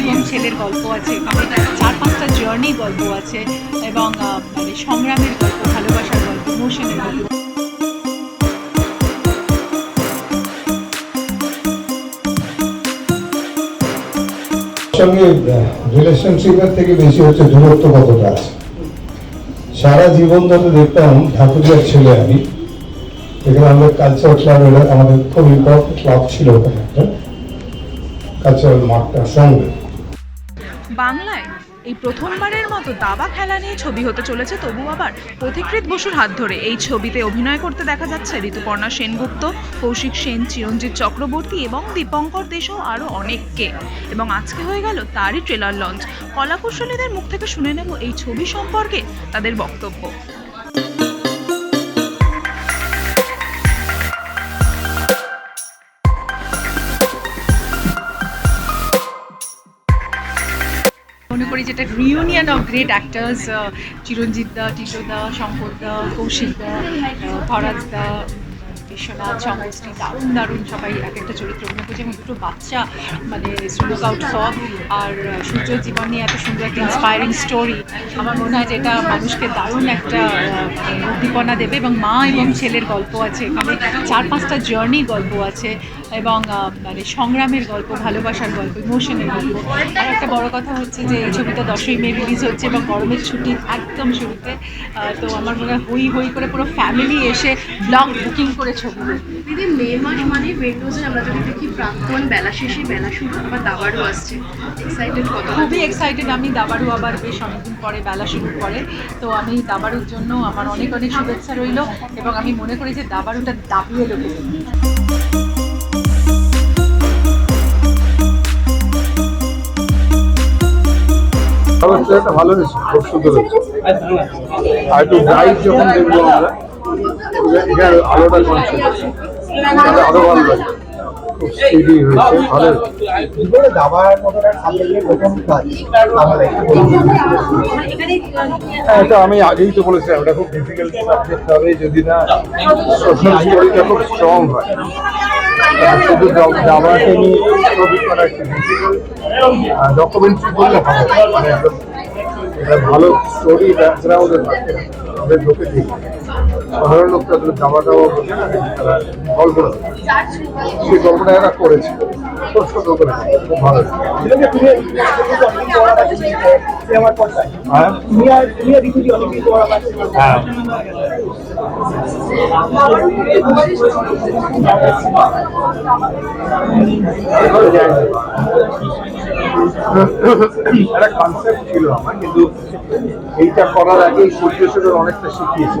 এবং ছেলের গল্প আছে চার পাঁচটা জার্নি গল্প আছে, এবং মানে সংগ্রামের গল্প, ভালোবাসার গল্প ইমোশনের গল্প। সঙ্গে রিলেশনশিপের থেকে বেশি হচ্ছে দূরত্ব কতটা আছে? সারা জীবন ধরে দেখতাম ঠাকুরিয়ার ছেলে আমি। এখানে আমাদের কালচার ক্লাবের আমাদের খুব ইম্পর্টেন্ট ক্লাব ছিল ওখানে একটা। সঙ্গে। বাংলায় এই প্রথমবারের মতো দাবা খেলা নিয়ে ছবি হতে চলেছে, তবু আবার পথিকৃৎ বসুর হাত ধরে। এই ছবিতে অভিনয় করতে দেখা যাচ্ছে ঋতুপর্ণা সেনগুপ্ত, কৌশিক সেন, চিরঞ্জিত চক্রবর্তী এবং দীপঙ্কর দেশও আরও অনেককে। এবং আজকে হয়ে গেল তারই ট্রেলার লঞ্চ কলাকুশলীদের মুখ থেকে শুনে নেব এই ছবি সম্পর্কে তাদের বক্তব্য। যেটা reunion of great actors Chiranjit da Tito da Shankar da Kaushik da Bharaj da Biswanath সংশ্রী দারুণ দারুণ সবাই এক একটা চরিত্র অভিনয় করছে। এবং দুটো বাচ্চা মানে লুক আউট ফর আর সূর্য সূর্যের জীবন নিয়ে এত সুন্দর একটা ইন্সপায়ারিং স্টোরি আমার মনে হয় যে এটা মানুষকে দারুণ একটা মানে উদ্দীপনা দেবে। এবং মা এবং ছেলের গল্প আছে। এখানে চার পাঁচটা জার্নি গল্প আছে। এবং মানে সংগ্রামের গল্প ভালোবাসার গল্প ইমোশনের গল্প। আর একটা বড় কথা হচ্ছে যে এই ছবিটা দশই মে রিলিজ হচ্ছে এবং গরমের ছুটি একদম শুরুতে। তো আমার মনে হয় হই হই করে পুরো ফ্যামিলি এসে ব্লগ বুকিং করে ছবি। দিদি মে মাস মানে উইন্ডোজে আমরা যদি দেখি প্রাক্তন বেলা শেষে বেলা শুরু আবার দাবারও আসছে। এক্সাইটেড কত? খুবই এক্সাইটেড আমি দাবারু আবার বেশ অনেকদিন পরে বেলা শুরু করে। তো আমি দাবারুর জন্য আমার অনেক অনেক শুভেচ্ছা রইল এবং আমি মনে করি যে দাবারুটা দাবিয়ে দেবো। ভালো খুব সুন্দর হয়েছে। আর একটু যখন দেখব আমরা ভালো লাগে। হ্যাঁ, এটা আমি আগেই তো বলেছিলাম এটা খুব ডিফিকাল্ট সাবজেক্ট হবে যদি না খুব স্ট্রং হয়। শুধু দাবাকে নিয়ে ছবি করা একটু ডিফিকাল্ট ডকুমেন্টারি করলে ভালো স্টোরি ব্যাকগ্রাউন্ডে থাকে আমাদের দেখি সাধারণ লোক তাদের দাবা দাবা তারা গল্পটা সেই গল্পটা এরা করেছে খুব সুন্দর করেছে খুব ভালো হ্যাঁ। হ্যাঁ। একটা কনসেপ্ট ছিল আমার কিন্তু এইটা করার আগে সূর্য অনেকটা শিখিয়েছে।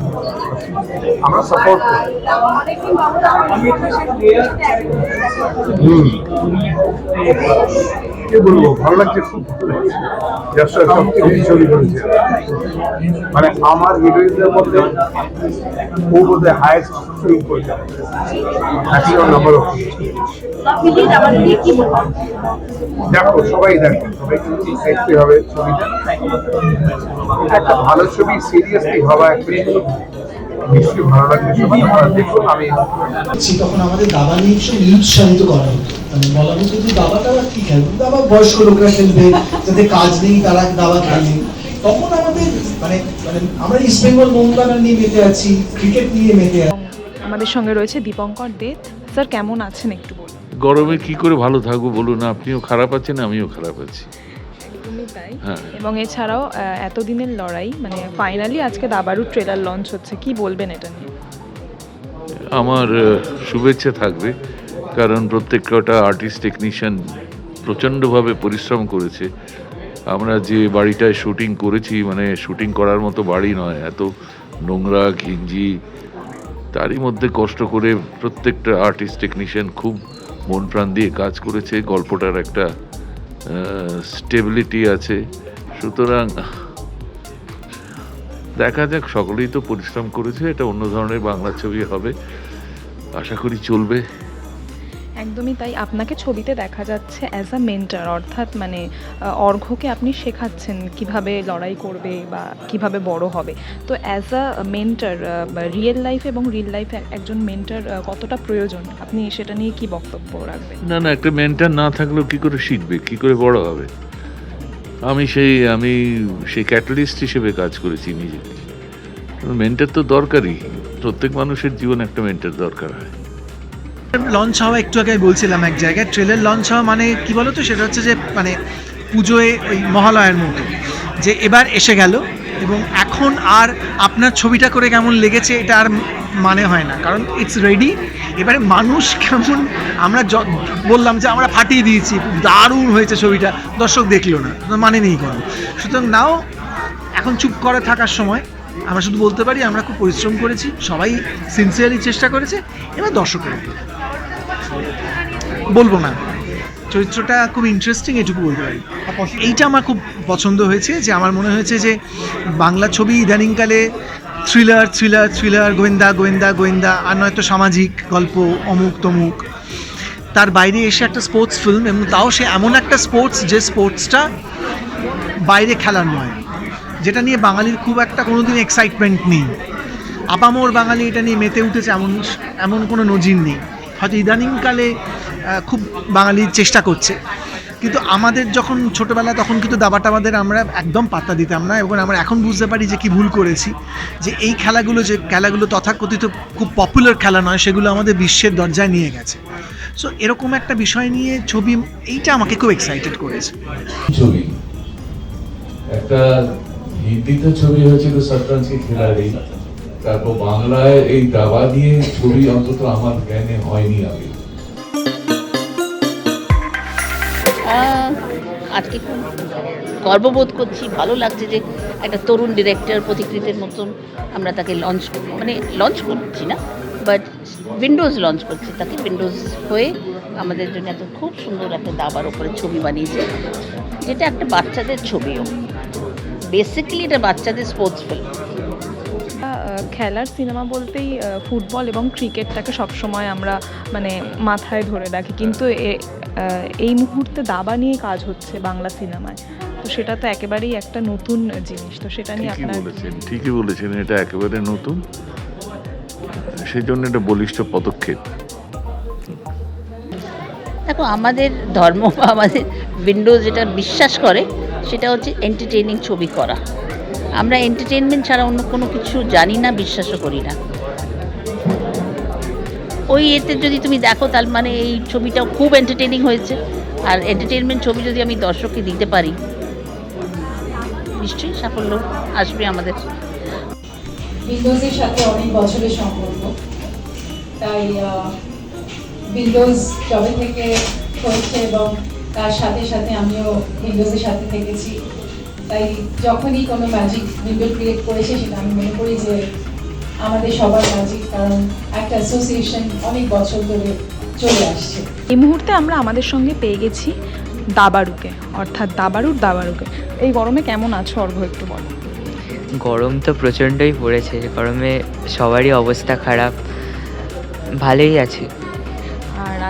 আমরা সাপোর্ট করি কি বলব ভালো লাগছে খুব ভালো লাগছে ব্যবসার ছবি করেছে মানে আমার হিরোইনদের মধ্যে ও বোধহয় হায়েস্ট ফিল্ম করেছে ম্যাক্সিমাম নাম্বার দেখো, সবাই দেখো, সবাই কিন্তু হবে ছবিটা। একটা ভালো ছবি সিরিয়াসলি হওয়া একটা নিশ্চয়ই ভালো লাগবে সবাই আপনারা দেখুন আমি করছি তখন আমাদের দাবা নিয়ে ভীষণ নিরুৎসাহিত করা হতো। মানে বলা হতো যে দাবা টাবা কি খেলবে? দাবা বয়স্ক লোকরা খেলবে যাদের কাজ নেই তারা দাবা খেলে। তখন আমাদের মানে মানে আমরা ইস্ট বেঙ্গল মোহনবাগান নিয়ে মেতে আছি ক্রিকেট নিয়ে মেতে আছি। আমাদের সঙ্গে রয়েছে দীপঙ্কর দেব। স্যার কেমন আছেন একটু বলুন? গরমে কি করে ভালো থাকব বলুন আপনিও খারাপ আছেন আমিও খারাপ আছি। তাই হ্যাঁ এবং এছাড়াও এতদিনের লড়াই মানে ফাইনালি আজকে দাবারু ট্রেলার লঞ্চ হচ্ছে। কি বলবেন এটা নিয়ে? আমার শুভেচ্ছা থাকবে কারণ প্রত্যেকটা আর্টিস্ট টেকনিশিয়ান প্রচণ্ডভাবে পরিশ্রম করেছে। আমরা যে বাড়িটায় শুটিং করেছি মানে শুটিং করার মতো বাড়ি নয় এত নোংরা ঘিঞ্জি তারই মধ্যে কষ্ট করে প্রত্যেকটা আর্টিস্ট টেকনিশিয়ান খুব মন প্রাণ দিয়ে কাজ করেছে। গল্পটার একটা স্টেবিলিটি আছে। সুতরাং, দেখা যাক, সকলেই তো পরিশ্রম করেছে, এটা অন্য ধরনের বাংলা ছবি হবে। আশা করি চলবে। একদমই তাই। আপনাকে ছবিতে দেখা যাচ্ছে অ্যাজ আ মেন্টার অর্থাৎ মানে অর্ঘ্যকে আপনি শেখাচ্ছেন কীভাবে লড়াই করবে বা কীভাবে বড় হবে। তো as a mentor real life এবং রিয়েল লাইফে একজন মেন্টার কতটা প্রয়োজন? আপনি সেটা নিয়ে কি বক্তব্য রাখবেন? না না, একটা মেন্টার না থাকলেও কি করে শিখবে? কি করে বড় হবে? আমি সেই আমি সেই ক্যাটালিস্ট হিসেবে কাজ করেছি নিজেকে মেন্টার তো দরকারই। প্রত্যেক মানুষের জীবনে একটা মেন্টার দরকার হয়। লঞ্চ হওয়া, একটু আগে বলছিলাম এক জায়গায় ট্রেলার লঞ্চ হওয়া মানে কি বলতো সেটা হচ্ছে যে মানে পুজোয় ওই মহালয়ার মতো যে এবার এসে গেল এবং এখন আর আপনার ছবিটা করে কেমন লেগেছে এটা আর মানে হয় না, কারণ ইটস রেডি এবারে মানুষ কেমন, আমরা বললাম যে আমরা ফাটিয়ে দিয়েছি, দারুণ হয়েছে ছবিটা, দর্শক দেখল না মানে নেই কোনো সুতরাং নাও, এখন চুপ করে থাকার সময়, আমরা শুধু বলতে পারি আমরা খুব পরিশ্রম করেছি, সবাই সিনসিয়ারলি চেষ্টা করেছে, এবার দর্শকের। বলব না। চরিত্রটা খুব ইন্টারেস্টিং এটুকু বলতে পারি। এইটা আমার খুব পছন্দ হয়েছে যে আমার মনে হয়েছে যে বাংলা ছবি ইদানিংকালে থ্রিলার থ্রিলার থ্রিলার গোয়েন্দা গোয়েন্দা গোয়েন্দা আর নয়তো সামাজিক গল্প, অমুক, তমুক। তার বাইরে এসে একটা স্পোর্টস ফিল্ম এবং তাও সে এমন একটা স্পোর্টস যে স্পোর্টসটা বাইরে খেলার নয়। যেটা নিয়ে বাঙালির খুব একটা কোনোদিন এক্সাইটমেন্ট নেই। আপামোর বাঙালি এটা নিয়ে মেতে উঠেছে এমন এমন কোনো নজির নেই। হয়তো ইদানিংকালে খুব বাঙালি চেষ্টা করছে। কিন্তু আমাদের যখন ছোটবেলা তখন কিন্তু দাবাটা আমাদের আমরা একদম পাত্তা দিতাম না এবং আমরা এখন বুঝতে পারি যে কি ভুল করেছি। যে এই খেলাগুলো যে খেলাগুলো তথাকথিত খুব পপুলার খেলা নয়, সেগুলো আমাদের বিশ্বের দরজায় নিয়ে গেছে। সো এরকম একটা বিষয় নিয়ে ছবি, এইটা আমাকে খুব এক্সাইটেড করেছে। ছবি। একটা ছবি হয়েছিল খিলাড়ি। তারপর বাংলায় এই দাবা দিয়ে ছবি অন্তত আমার জ্ঞানে হয়নি আগে। আজকে খুব গর্ববোধ করছি, ভালো লাগছে যে একটা তরুণ ডিরেক্টর প্রতিকৃতির মতন আমরা তাকে লঞ্চ মানে লঞ্চ করছি না বাট উইন্ডোজ লঞ্চ করছি। তাকে উইন্ডোজ হয়ে আমাদের জন্য এত খুব সুন্দর একটা দাবার ওপরে ছবি বানিয়েছে। যেটা একটা বাচ্চাদের ছবিও। বেসিক্যালি এটা বাচ্চাদের স্পোর্টস ফিল্ম খেলার সিনেমা বলতেই ফুটবল এবং ক্রিকেটটাকে সবসময় আমরা মানে মাথায় ধরে রাখি। কিন্তু এ- এই মুহূর্তে দাবা নিয়ে কাজ হচ্ছে বাংলা সিনেমায়। তো সেটা তো একেবারেই একটা নতুন জিনিস। তো সেটা নিয়ে আপনার বলেছেন ঠিকই বলেছেন এটা একেবারে নতুন। সেই জন্য এটা বলিষ্ঠ পদক্ষেপ। দেখো আমাদের ধর্ম বা আমাদের উইন্ডোজ যেটা বিশ্বাস করে সেটা হচ্ছে এন্টারটেইনিং ছবি করা। আমরা এন্টারটেনমেন্ট ছাড়া অন্য কোনো কিছু জানি না, বিশ্বাসও করি না। ওই এতে যদি তুমি দেখো, তার মানে এই ছবিটা খুব এন্টারটেইনিং হয়েছে। আর এন্টারটেনমেন্ট ছবি যদি আমি দর্শককে দিতে পারি, নিশ্চয়ই সাফল্য আসবে আমাদের। উইন্ডোজের সাথে অনেক বছরের সম্পর্ক। তাই উইন্ডোজ যবে থেকে হয়েছে এবং তার সাথে সাথে আমিও উইন্ডোজের সাথে থেকেছি। তাই যখনই কোনো ম্যাজিক উইন্ডো ক্রিয়েট করেছে সেটা আমি মনে করি যে আমাদের সবার ম্যাজিক কারণ একটা অ্যাসোসিয়েশন অনেক বছর ধরে চলে আসছে। এই মুহূর্তে আমরা আমাদের সঙ্গে পেয়ে গেছি দাবারুকে অর্থাৎ দাবারুর দাবারুকে। এই গরমে কেমন আছো অর্ঘ একটু বলো। গরম তো প্রচণ্ডই পড়েছে গরমে সবারই অবস্থা খারাপ ভালোই আছি।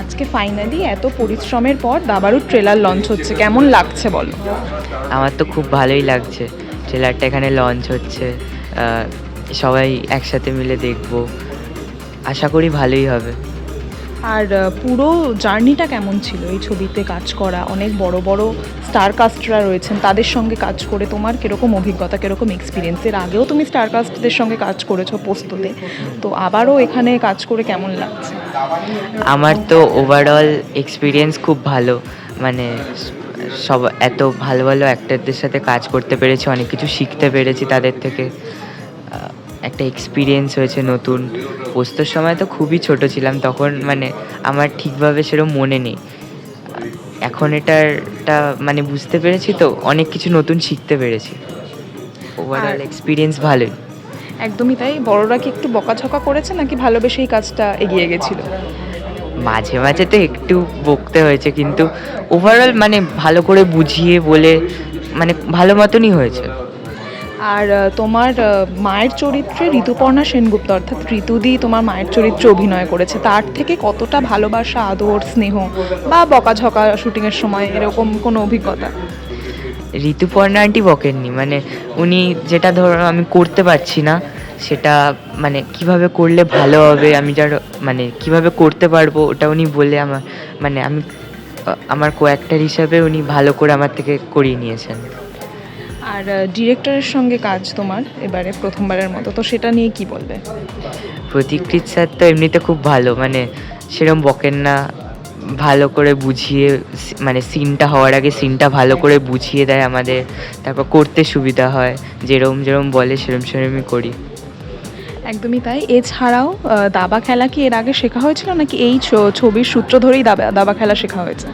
আজকে ফাইনালি এত পরিশ্রমের পর দাবারু ট্রেলার লঞ্চ হচ্ছে। কেমন লাগছে বলো? আমার তো খুব ভালোই লাগছে। ট্রেলারটা এখানে লঞ্চ হচ্ছে। সবাই একসাথে মিলে দেখব। আশা করি ভালোই হবে। আর পুরো জার্নিটা কেমন ছিল? এই ছবিতে কাজ করা, অনেক বড় বড় স্টার কাস্টরা রয়েছেন, তাদের সঙ্গে কাজ করে তোমার কীরকম অভিজ্ঞতা, কীরকম এক্সপিরিয়েন্স এর আগেও তুমি স্টার কাস্টদের সঙ্গে কাজ করেছ পোস্ততে, তো আবারও এখানে কাজ করে কেমন লাগছে? আমার তো ওভারঅল এক্সপিরিয়েন্স খুব ভালো মানে সব, এত ভালো ভালো অ্যাক্টারদের সাথে কাজ করতে পেরেছি, অনেক কিছু শিখতে পেরেছি তাদের থেকে। একটা এক্সপিরিয়েন্স হয়েছে নতুন। পোস্তর সময় তো খুবই ছোট ছিলাম তখন মানে আমার ঠিকভাবে সেরকম মনে নেই। এখন এটারটা মানে বুঝতে পেরেছি তো অনেক কিছু নতুন শিখতে পেরেছি। ওভারঅল এক্সপিরিয়েন্স ভালোই। একদমই তাই বড়রা কি একটু বকাঝকা করেছে নাকি ভালোবেসেই কাজটা এগিয়ে গেছিল? মাঝে মাঝে তো একটু বকতে হয়েছে কিন্তু ওভারঅল মানে ভালো করে বুঝিয়ে বলে মানে ভালো মতনই হয়েছে। আর তোমার মায়ের চরিত্রে ঋতুপর্ণা সেনগুপ্ত, অর্থাৎ ঋতুদি তোমার মায়ের চরিত্রে অভিনয় করেছে। তার থেকে কতটা ভালোবাসা, আদর, স্নেহ বা বকাঝকা শুটিংয়ের সময় এরকম কোনো অভিজ্ঞতা? ঋতুপর্ণা আন্টি বকেননি। মানে উনি যেটা ধরো আমি করতে পারছি না, সেটা মানে কীভাবে করলে ভালো হবে, আমি যার মানে কীভাবে করতে পারব, ওটা উনি বলে আমার মানে আমি আমার কো অ্যাক্টার হিসাবে উনি ভালো করে আমার থেকে করিয়ে নিয়েছেন। আর ডিরেক্টরের সঙ্গে কাজ তোমার এবারে প্রথমবারের মতো, তো সেটা নিয়ে কি বলবে? প্রতিকৃত স্যার তো এমনিতে খুব ভালো মানে সেরম বকেন না, ভালো করে বুঝিয়ে মানে সিনটা হওয়ার আগে সিনটা ভালো করে বুঝিয়ে দেয় আমাদের, তারপর করতে সুবিধা হয়, যেরম যেরম বলে সেরম সেরমই করি। একদমই তাই। এছাড়াও দাবা খেলা কি এর আগে শেখা হয়েছিল? নাকি এই ছবির সূত্র ধরেই দাবা দাবা খেলা শেখা হয়েছে?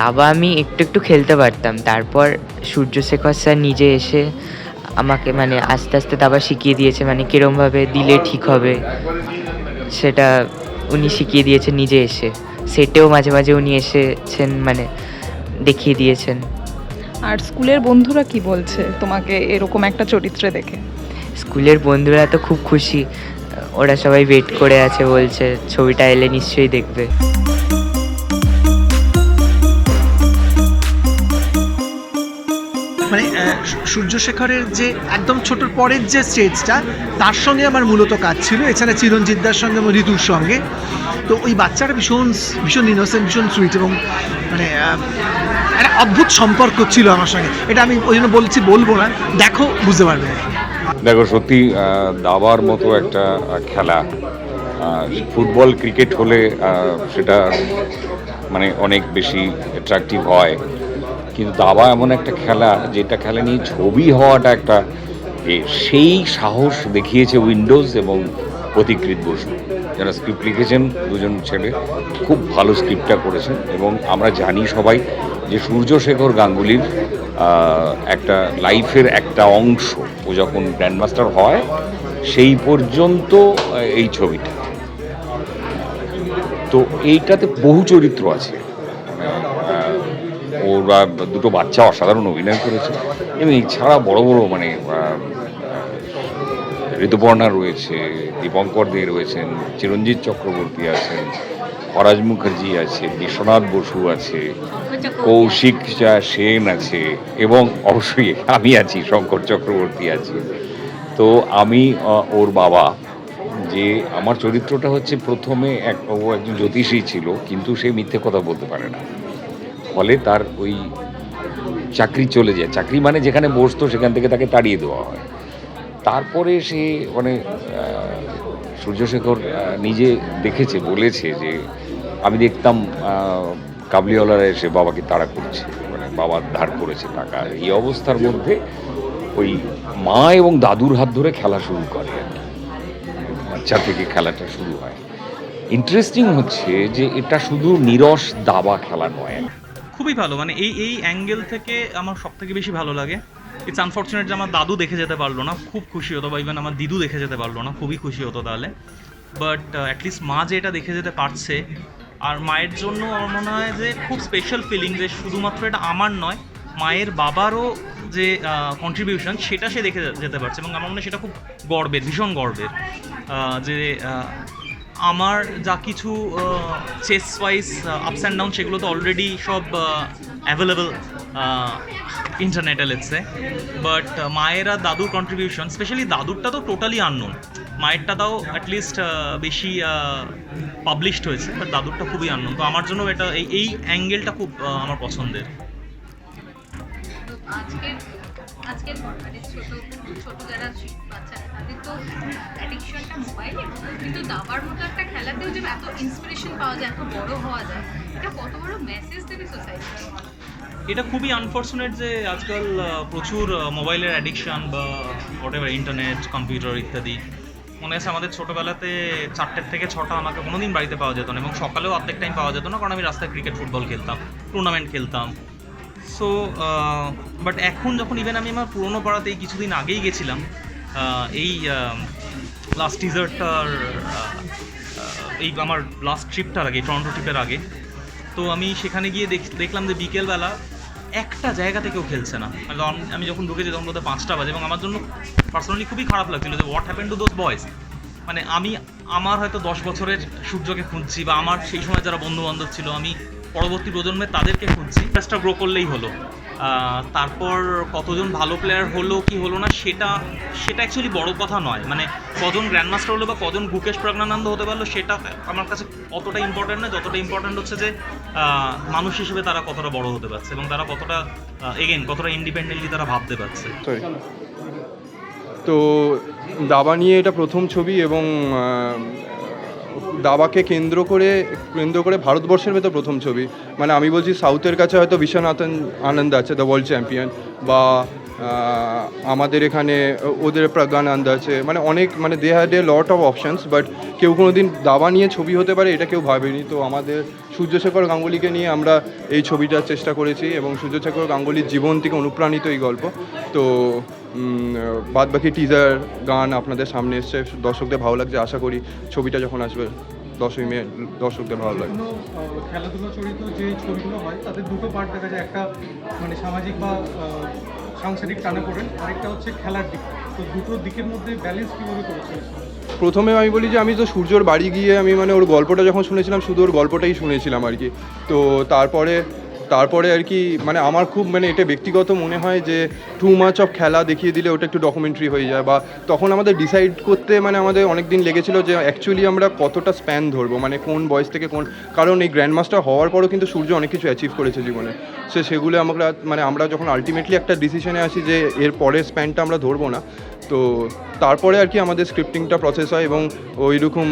দাবা আমি একটু একটু খেলতে পারতাম। তারপর সূর্য শেখর স্যার নিজে এসে আমাকে মানে আস্তে আস্তে দাবা শিখিয়ে দিয়েছে মানে কীরমভাবে দিলে ঠিক হবে সেটা উনি শিখিয়ে দিয়েছেন নিজে এসে। সেটেও মাঝে মাঝে উনি এসেছেন মানে দেখিয়ে দিয়েছেন। আর স্কুলের বন্ধুরা কি বলছে তোমাকে এরকম একটা চরিত্রে দেখে? স্কুলের বন্ধুরা তো খুব খুশি। ওরা সবাই ওয়েট করে আছে, বলছে, ছবিটা এলে নিশ্চয়ই দেখবে। মানে সূর্যশেখরের যে একদম ছোটোর পরের যে স্টেজটা তার সঙ্গে আমার মূলত কাজ ছিল। এছাড়া চিরঞ্জিতদার সঙ্গে এবং ঋতুর সঙ্গে। তো ওই বাচ্চাটা ভীষণ ভীষণ ইনোসেন্ট ভীষণ সুইট এবং মানে একটা অদ্ভুত সম্পর্ক ছিল আমার সঙ্গে। এটা আমি ওই জন্য বলছি, বলব না। দেখো, বুঝতে পারবে। দেখো, সত্যি দাবার মতো একটা খেলা। ফুটবল, ক্রিকেট হলে সেটা মানে অনেক বেশি অ্যাট্রাকটিভ হয়। কিন্তু দাবা এমন একটা খেলা, যেটা খেলা নিয়ে ছবি হওয়াটা একটা সেই সাহস দেখিয়েছে উইন্ডোজ এবং প্রতিকৃত বসু। যারা স্ক্রিপ্ট লিখেছেন, দুজন ছেলে খুব ভালো স্ক্রিপ্টটা করেছেন এবং আমরা জানি সবাই যে সূর্যশেখর গাঙ্গুলির একটা লাইফের একটা অংশ, ও যখন গ্র্যান্ডমাস্টার হয়, সেই পর্যন্ত এই ছবিটা। তো এইটাতে বহু চরিত্র আছে। ওরা দুটো বাচ্চা অসাধারণ অভিনয় করেছে। এবং এছাড়া বড় বড় মানে ঋতুপর্ণা রয়েছে, দীপঙ্কর দে রয়েছেন, চিরঞ্জিত চক্রবর্তী আছেন ফরাজ মুখার্জি আছে, বিশ্বনাথ বসু আছে কৌশিক চা- সেন আছে, এবং অবশ্যই আমি আছি, শঙ্কর চক্রবর্তী আছি। তো আমি ওর বাবা, যে আমার চরিত্রটা হচ্ছে প্রথমে এক, ও একজন জ্যোতিষী ছিল, কিন্তু সে মিথ্যে কথা বলতে পারে না। ফলে তার ওই চাকরি চলে যায়। চাকরি মানে যেখানে বসতো সেখান থেকে তাকে তাড়িয়ে দেওয়া হয়। তারপরে সে মানে সূর্যশেখর নিজে দেখেছে, বলেছে যে, আমি দেখতাম কাবলিওয়ালারা এসে বাবাকে তাড়া করছে মানে বাবার ধার করেছে টাকা। এই অবস্থার মধ্যে ওই মা এবং দাদুর হাত ধরে খেলা শুরু করে আর কি। বাচ্চা থেকে খেলাটা শুরু হয়। ইন্টারেস্টিং হচ্ছে যে এটা শুধু নিরস দাবা খেলা নয়। খুবই ভালো মানে এই এই অ্যাঙ্গেল থেকে আমার সব থেকে বেশি ভালো লাগে। ইটস আনফর্চুনেট যে আমার দাদু দেখে যেতে পারল না, খুব খুশি হতো, বা ইভেন আমার দিদু দেখে যেতে পারল না, খুবই খুশি হতো তাহলে। বাট অ্যাটলিস্ট মা যে এটা দেখে যেতে পারছে আর মায়ের জন্য আমার মনে হয় যে খুব স্পেশাল ফিলিং যে শুধুমাত্র এটা আমার নয়, মায়ের বাবারও যে কন্ট্রিবিউশন সেটা সে দেখে যেতে পারছে এবং আমার মনে হয় সেটা খুব গর্বের, ভীষণ গর্বের। যে আমার যা কিছু chess wise ups and down সেগুলো তো অলরেডি সব অ্যাভেলেবল ইন্টারনেটে লেটসে বাট মায়ের আর দাদুর কন্ট্রিবিউশন স্পেশালি দাদুরটা তো টোটালি আননোন মায়েরটা তাও অ্যাটলিস্ট বেশি পাবলিশড হয়েছে বাট দাদুরটা খুবই আননোন তো আমার জন্য এটা এই এই অ্যাঙ্গেলটা খুব আমার পছন্দের। আজকের আজকের মানে ছোট ছোট যারা বাচ্চা তাদের তো অ্যাডিকশনটা মোবাইলে কিন্তু দাবার মতো একটা খেলাতেও যে এত ইন্সপিরেশন পাওয়া যায় এত বড় হওয়া যায় এটা কত বড় মেসেজ দেবে সোসাইটি এটা খুবই আনফর্চুনেট যে আজকাল প্রচুর মোবাইলের অ্যাডিকশন বা হোয়াট ইন্টারনেট কম্পিউটার ইত্যাদি মনে আছে আমাদের ছোটোবেলাতে চারটের থেকে ছটা আমাকে কোনোদিন বাড়িতে পাওয়া যেত না এবং সকালেও অর্ধেক টাইম পাওয়া যেত না, কারণ আমি রাস্তায় ক্রিকেট ফুটবল খেলতাম টুর্নামেন্ট খেলতাম। সো বাট এখন যখন ইভেন আমি আমার পুরোনো পাড়াতে এই কিছুদিন আগেই গেছিলাম এই লাস্ট টিজারটার এই আমার লাস্ট ট্রিপটার আগে টরন্টো ট্রিপের আগে, তো আমি সেখানে গিয়ে দেখ- দেখলাম যে বিকেলবেলা একটা জায়গা থেকেও খেলছে না। আমি যখন ঢুকেছি তখন বোধহয় পাঁচটা বাজে এবং আমার জন্য পার্সোনালি খুবই খারাপ লাগছিল যে what happen to those boys মানে আমি আমার হয়তো দশ বছরের সূর্যকে খুঁজছি বা আমার সেই সময় যারা বন্ধু বান্ধব ছিল, আমি পরবর্তী প্রজন্মে তাদেরকে খুঁজছি। ইন্টারেস্টটা গ্রো করলেই হলো। তারপর কতজন ভালো প্লেয়ার হলো, কি হলো না, সেটা সেটা অ্যাকচুয়ালি বড় কথা নয়। মানে কজন গ্র্যান্ডমাস্টার হলো বা কজন গুকেশ প্রজ্ঞানন্দ হতে পারল, সেটা আমার কাছে অতটা ইম্পর্ট্যান্ট নয়। যতটা ইম্পর্ট্যান্ট হচ্ছে যে মানুষ হিসেবে তারা কতটা বড় হতে পারছে এবং তারা কতটা এগেন কতটা ইন্ডিপেন্ডেন্টলি তারা ভাবতে পারছে। তো দাবা নিয়ে এটা প্রথম ছবি এবং দাবাকে কেন্দ্র করে কেন্দ্র করে ভারতবর্ষের ভেতর প্রথম ছবি। মানে আমি বলছি সাউথের কাছে হয়তো বিশ্বনাথন আনন্দ আছে দ্য ওয়ার্ল্ড চ্যাম্পিয়ন বা আমাদের এখানে ওদের প্রজ্ঞানন্দ আছে। মানে অনেক মানে they had a lot of options but কেউ কোনো দিন দাবা নিয়ে ছবি হতে পারে, এটা কেউ ভাবেনি। তো আমাদের সূর্যশেখর গাঙ্গুলিকে নিয়ে আমরা এই ছবিটার চেষ্টা করেছি এবং সূর্যশেখর গাঙ্গুলির জীবন থেকে অনুপ্রাণিত এই গল্প। তো বাদ বাকি টিজার গান আপনাদের সামনে এসছে। দর্শকদের ভালো লাগছে, আশা করি ছবিটা যখন আসবে, দশই মে, দর্শকদের ভালো লাগে খেলাধুলো জড়িত যে ছবিগুলো হয় তাদের দুটো পার্ট দেখা যায়। একটা মানে সামাজিক বা সাংসারিক টানা পড়েন, আরেকটা হচ্ছে খেলার দিক। তো দুটো দিকের মধ্যে ব্যালেন্স কীভাবে করেছে প্রথমে আমি বলি যে, আমি তো সূর্যর বাড়ি গিয়ে আমি মানে ওর গল্পটা যখন শুনেছিলাম, শুধু ওর গল্পটাই শুনেছিলাম আর কি। তো তারপরে তারপরে আর কি মানে আমার খুব মানে এটা ব্যক্তিগত মনে হয় যে টু মাচ অফ খেলা দেখিয়ে দিলে ওটা একটু ডকুমেন্টারি হয়ে যায় বা তখন আমাদের ডিসাইড করতে মানে আমাদের অনেক দিন লেগেছিল যে অ্যাকচুয়ালি আমরা কতটা স্প্যান ধরবো মানে কোন বয়স থেকে কোন, কারণ এই গ্র্যান্ড মাস্টার হওয়ার পরও কিন্তু সূর্য অনেক কিছু অ্যাচিভ করেছে জীবনে। সে সেগুলো আমরা মানে আমরা যখন আলটিমেটলি একটা ডিসিশনে আসি যে এর পরের স্প্যানটা আমরা ধরবো না, তো তারপরে আর কি আমাদের স্ক্রিপ্টিংটা প্রসেস হয় এবং ওইরকম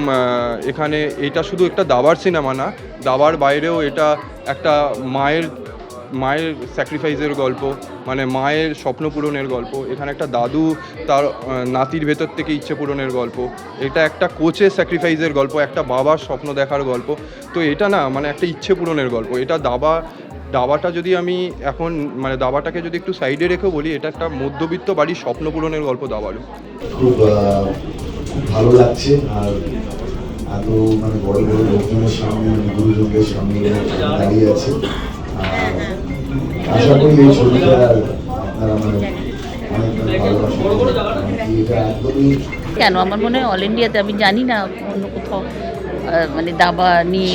এখানে এটা শুধু একটা দাবার সিনেমা না, দাবার বাইরেও এটা একটা মায়ের মায়ের স্যাক্রিফাইসের গল্প মানে মায়ের স্বপ্ন পূরণের গল্প, এখানে একটা দাদু তার নাতির ভেতর থেকে ইচ্ছে পূরণের গল্প, এটা একটা কোচের স্যাক্রিফাইসের গল্প, একটা বাবার স্বপ্ন দেখার গল্প, তো এটা না মানে একটা ইচ্ছে পূরণের গল্প, এটা দাবা দাবাটা যদি আমি এখন মানে দাবাটাকে যদি একটু সাইডে রেখে বলি এটা একটা মধ্যবিত্ত বাড়ির স্বপ্ন পূরণের গল্প দাবারও। খুব ভালো লাগছে আর এত মানে বড় বড় লোকজনের সামনে মানে গুরুজনদের সামনে দাঁড়িয়ে আছে। আশা করি এই ছবিটা আপনারা মানে অনেক মানে কেন? আমার মনে হয় অল ইন্ডিয়াতে আমি জানি না অন্য কোথাও মানে দাবা নিয়ে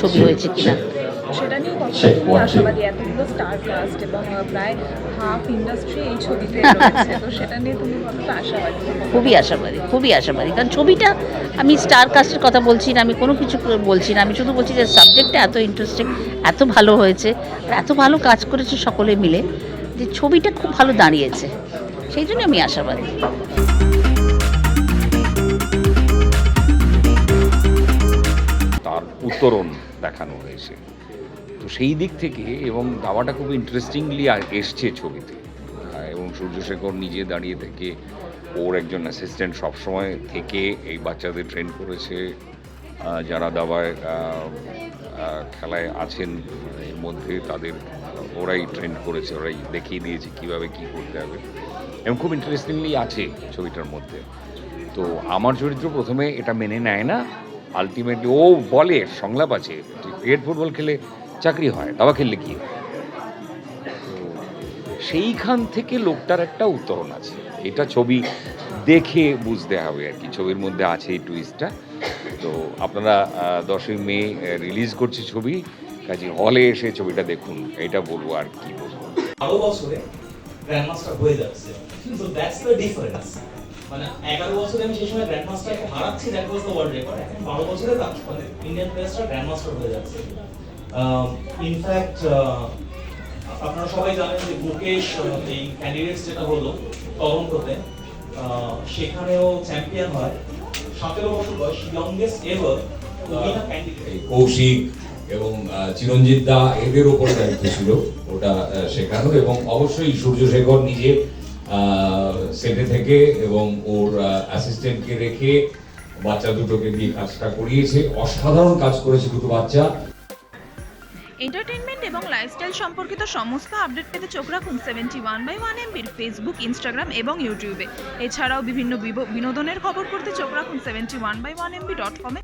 ছবি হয়েছে কিনা। সেটা নিয়ে কতটা তুমি আশাবাদী এতগুলো স্টার কাস্ট এবং প্রায় হাফ ইন্ডাস্ট্রি এই ছবিতে রয়েছে। তো সেটা নিয়ে তুমি কতটা আশাবাদী? খুবই আশাবাদী খুবই আশাবাদী। কারণ ছবিটা আমি স্টার কাস্টের কথা বলছি না আমি কোনো কিছু বলছি না। আমি শুধু বলছি যে সাবজেক্টটা এত ইন্টারেস্টিং এত ভালো হয়েছে আর এত ভালো কাজ করেছে সকলে মিলে যে ছবিটা খুব ভালো দাঁড়িয়েছে। সেই জন্য আমি আশাবাদী। তার উত্তরণ দেখানো হয়েছে। তো সেই দিক থেকে এবং দাওয়াটা খুব ইন্টারেস্টিংলি এসছে ছবিতে। এবং সূর্যশেখর নিজে দাঁড়িয়ে থেকে, ওর একজন অ্যাসিস্ট্যান্ট সবসময় থেকে এই বাচ্চাদের ট্রেন করেছে। যারা দাবায় খেলায় আছেন এর মধ্যে তাদের, ওরাই ট্রেন করেছে, ওরাই দেখিয়ে দিয়েছে কীভাবে কি করতে হবে। এবং খুব ইন্টারেস্টিংলি আছে ছবিটার মধ্যে। তো আমার চরিত্র প্রথমে এটা মেনে নেয় না। আলটিমেটলি ও বলে, সংলাপ আছে ক্রিকেট ফুটবল খেলে চাকরি হয় দাবা খেললে কি সেইখান থেকে লোকটার একটা উত্তরণ আছে। এটা ছবি দেখে বুঝতে হবে আর কি, ছবির মধ্যে আছে এই টুইস্টটা তো আপনারা দশই মে রিলিজ করছে ছবি, কাজে হলে এসে ছবিটা দেখুন, এটা বলব আর কি বলব। বছরে গ্র্যান্ডমাস্টার হয়ে যাচ্ছে। তো দ্যাটস দ্য ডিফারেন্স মানে এগারো বছরে আমি সেই সময় হারাচ্ছি that was the world record এখন বারো বছরে মানে ইন্ডিয়ান প্লেয়ার্সরা হয়ে যাচ্ছে। ইনফ্যাক্ট আপনারা সবাই জানেন যে মুকেশ আহ, এই ক্যান্ডিডেটস যেটা হলো টরন্টোতে আহ, সেখানেও চ্যাম্পিয়ন হয়। সতেরো বছর বয়স ইয়ংগেস্ট এভার কৌশিক এবং চিরঞ্জিত দা এদের উপরে দায়িত্ব ছিল ওটা শেখানো এবং অবশ্যই সূর্যশেখর নিজে সেটে থেকে এবং ওর অ্যাসিস্ট্যান্টকে রেখে বাচ্চা দুটোকে দিয়ে কাজটা করিয়েছে। অসাধারণ কাজ করেছে দুটো বাচ্চা। এন্টারটেনমেন্ট এবং লাইফস্টাইল সম্পর্কিত সমস্ত আপডেট পেতে চোখ রাখুন সেভেন্টি ওয়ান বাই ওয়ান এমবির ফেসবুক ইনস্টাগ্রাম এবং ইউটিউবে এছাড়াও বিভিন্ন বিনোদনের খবর করতে চোখ রাখুন seventy one by one MB dot কমে